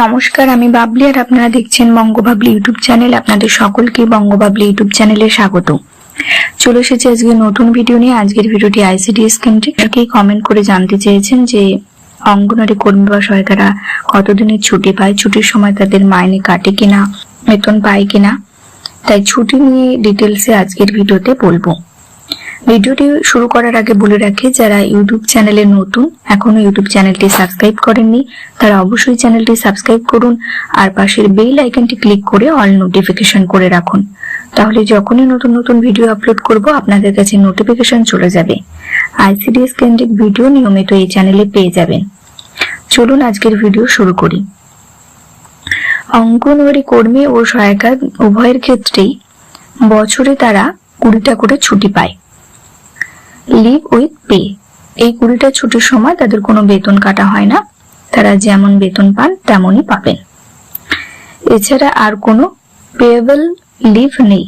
নমস্কার, আমি বাবলি আর আপনারা দেখছেন বঙ্গবাবলি ইউটিউব চ্যানেল। আপনাদের সকলকে বঙ্গবাবলি ইউটিউব চ্যানেলে স্বাগত। চলে এসেছে আজকে নতুন ভিডিও নিয়ে। আজকের ভিডিওটি আইসিডিএস কেন্দ্রিক কমেন্ট করে জানতে চেয়েছেন যে অঙ্গনওয়াড়ি কর্মী বা সহায়িকারা কতদিনের ছুটি পায়? ছুটির সময় তাদের মাইনে কাটে কিনা? বেতন পায় কিনা? তাই ছুটি নিয়ে ডিটেলসে আজকের ভিডিওতে বলব। ভিডিওটি শুরু করার আগে বলে রাখি, যারা ইউটিউব চ্যানেলে নতুন, এখনও ইউটিউব চ্যানেলটি সাবস্ক্রাইব করেননি, তারা অবশ্যই চ্যানেলটি সাবস্ক্রাইব করুন আর পাশের বেল আইকনটি ক্লিক করে অল নোটিফিকেশন করে রাখুন। তাহলে যখনই নতুন নতুন ভিডিও আপলোড করব, আপনাদের কাছে নোটিফিকেশন চলে যাবে। আইসিডিএস কেন্দ্রিক ভিডিও নিয়মিত এই চ্যানেলে পেয়ে যাবেন। চলুন আজকের ভিডিও শুরু করি। অঙ্গনওয়াড়ি কর্মী ও সহায়িকা উভয়ের ক্ষেত্রেই বছরে তারা কুড়িটা করে ছুটি পায়। লিভ উইথ পে এই কুড়িটা ছুটির সময় তাদের কোনো বেতন কাটা হয় না। তারা যেমন বেতন পান, তেমনই পাবেন। এছাড়া আর কোনো পেয়েবল লিভ নেই।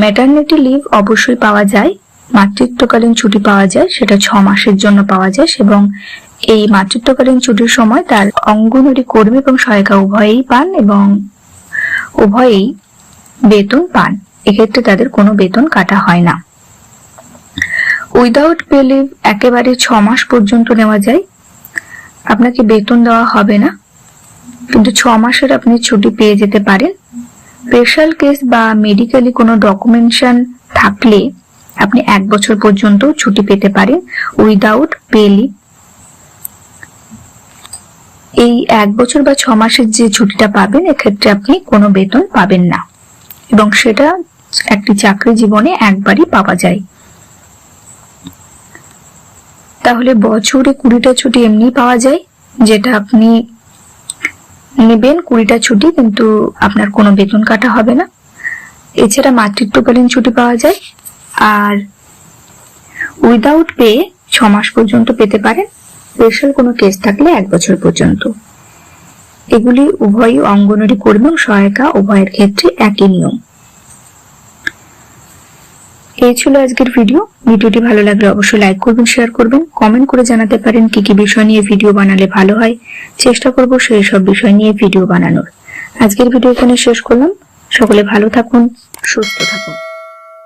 ম্যাটারনিটি লিভ অবশ্যই পাওয়া যায়। মাতৃত্বকালীন ছুটি পাওয়া যায়, সেটা ছ মাসের জন্য পাওয়া যায় এবং এই মাতৃত্বকালীন ছুটির সময় তার অঙ্গনওয়াড়ি কর্মী এবং সহায়িকা উভয়েই পান এবং উভয়েই বেতন পান। এক্ষেত্রে তাদের কোনো বেতন কাটা হয় না। উইদাউট পে লিভ একেবারে ছ মাস পর্যন্ত নেওয়া যায়। আপনাকে বেতন দেওয়া হবে না, কিন্তু ছ মাসের আপনি ছুটি পেয়ে যেতে পারেন। স্পেশাল কেস বা মেডিকেলি কোনো ডকুমেন্টেশন থাকলে আপনি এক বছর পর্যন্ত ছুটি পেতে পারেন উইদাউট পে লিভ এই এক বছর বা ছ মাসের যে ছুটিটা পাবেন, এক্ষেত্রে আপনি কোনো বেতন পাবেন না। এবং সেটা একটি চাকরি জীবনে একবারই পাওয়া যায়। তাহলে বছরে কুড়িটা ছুটি এমনি পাওয়া যায়, যেটা আপনি নেবেন কুড়িটা ছুটি, কিন্তু আপনার কোনো বেতন কাটা হবে না। এছাড়া মাতৃত্বকালীন ছুটি পাওয়া যায়, আর উইদাউট পে ছ মাস পর্যন্ত পেতে পারেন। স্পেশাল কোনো কেস থাকলে এক বছর পর্যন্ত। এগুলি উভয়ই অঙ্গনওয়াড়ি কর্মী সহায়িকা উভয়ের ক্ষেত্রে একই নিয়ম। এই ছিল আজকের ভিডিও ভিডিওটি ভালো লাগলে অবশ্যই লাইক করবেন শেয়ার করবেন কমেন্ট করে জানাতে পারেন কি কি বিষয় নিয়ে ভিডিও বানালে ভালো হয়। চেষ্টা করব সেই সব বিষয় নিয়ে ভিডিও বানানোর। আজকের ভিডিও এখানে শেষ করলাম। সকলে ভালো থাকুন, সুস্থ থাকুন।